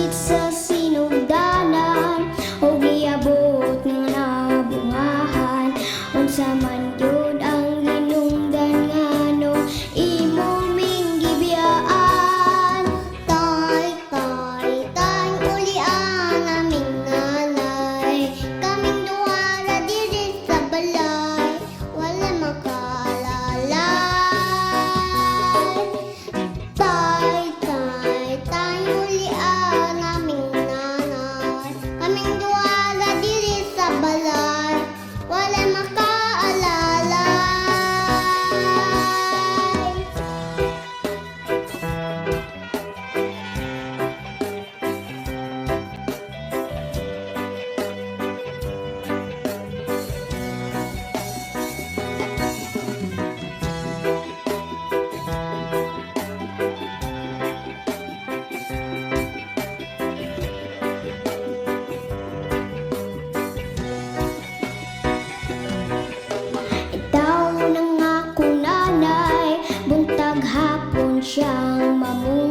Balik sa sinugdanan O giabot ng nabungahan. já uma.